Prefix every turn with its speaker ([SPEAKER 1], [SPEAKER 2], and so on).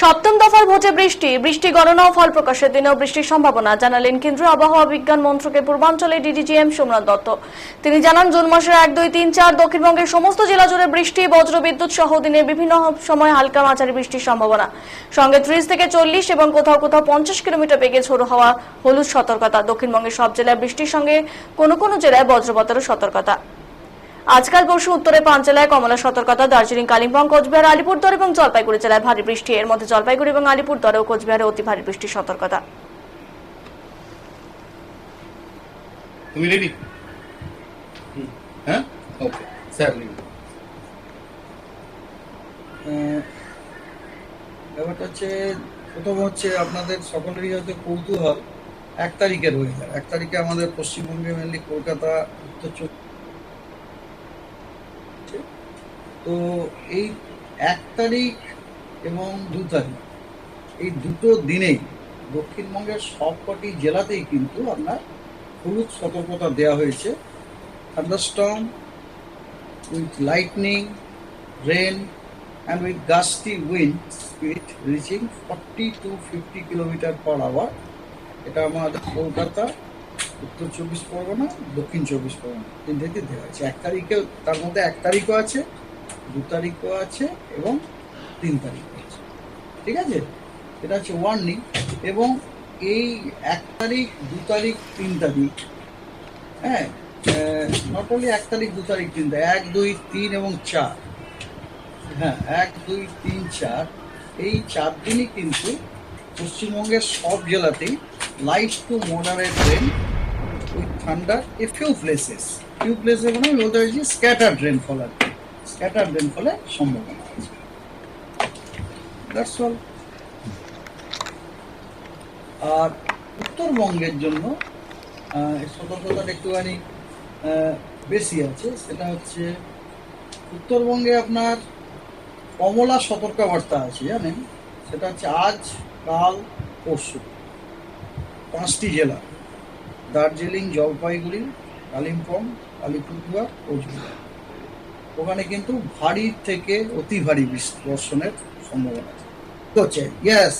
[SPEAKER 1] সপ্তম দফার ভোটে বৃষ্টি। বৃষ্টি গণনা ফল প্রকাশের দিনেও বৃষ্টির সম্ভাবনা জানালেন কেন্দ্রীয় আবহাওয়া বিজ্ঞান মন্ত্রকের পূর্বাঞ্চলে ডিডিজিএম সোমনাথ দত্ত। তিনি জানান, জুন মাসের এক, দুই, তিন, চার দক্ষিণবঙ্গের সমস্ত জেলা জুড়ে বৃষ্টি, বজ্রবিদ্যুৎ সহ দিনের বিভিন্ন সময় হালকা মাঝারি বৃষ্টির সম্ভাবনা। সঙ্গে ত্রিশ থেকে চল্লিশ এবং কোথাও কোথাও পঞ্চাশ কিলোমিটার বেগে ঝোড়ো হওয়া, হলুদ সতর্কতা। দক্ষিণবঙ্গের সব জেলায় বৃষ্টির সঙ্গে কোনো কোনো জেলায় বজ্রপাতেরও সতর্কতা। আজকাল পরশু উত্তরে পাঁচ জেলায় কমলা সতর্কতা দার্জিলিং কালিম্পং কোচবিহার আলিপুরদুয়ার এবং জলপাইগুড়ি জেলায় ভারী বৃষ্টি। এর মধ্যে জলপাইগুড়ি এবং আলিপুরদুয়ার ও কোচবিহারে অতি ভারী বৃষ্টির সতর্কতা।
[SPEAKER 2] তুমি রেডি হ্যাঁ? ওকে স্যার
[SPEAKER 3] ব্যাপারটা হচ্ছে প্রথম হচ্ছে আপনাদের সকলেরই হয়তো কৌতূহল। এক তারিখের ওয়েদার এক তারিখে আমাদের পশ্চিমবঙ্গে মেনলি কলকাতা উত্তর চব্বিশ তো এই এক তারিখ এবং দু তারিখ। এই দুটো দিনেই দক্ষিণবঙ্গের সবকটি জেলাতেই কিন্তু আপনার হলুদ সতর্কতা দেওয়া হয়েছে। Thunderstorm with lightning, rain, and with gusty wind speed reaching 40 to 50 kilometer per hour এটা আমাদের কলকাতা, উত্তর চব্বিশ পরগনা, দক্ষিণ চব্বিশ পরগনা। তিনটেতে দেওয়া হয়েছে। এক তারিখে তার মধ্যে এক তারিখও আছে। দু তারিখও আছে এবং তিন তারিখও আছে। ঠিক আছে? এটা হচ্ছে ওয়ার্নিং এবং এই এক তারিখ, দু তারিখ, তিন তারিখ হ্যাঁ? নট অনলি এক তারিখ, দু তারিখ, তিন তারিখ, এক, দুই, তিন এবং চার। হ্যাঁ এক, দুই, তিন, চার। এই চার দিনই কিন্তু পশ্চিমবঙ্গের সব জেলাতেই light to moderate rain with thunder a few places few প্লেসে মানে বলতে হয়েছে স্ক্যাটার রেন ফল আর কি। স্ক্যাটার রেন ফলের সম্ভাবনা আছে দ্যাটস অল আর উত্তরবঙ্গের জন্য সতর্কতাটা একটুখানি বেশি আছে। সেটা হচ্ছে, উত্তরবঙ্গে আপনার কমলা সতর্কবার্তা আছে, জানেন? সেটা হচ্ছে আজ, কাল, পরশু। পাঁচটি জেলা। দার্জিলিং, জলপাইগুড়ি, কালিম্পং, আলিপুরদুয়ার, কোচবিহার। ওখানে কিন্তু ভারী থেকে অতি ভারী বর্ষণের সম্ভাবনা আছে। ইয়েস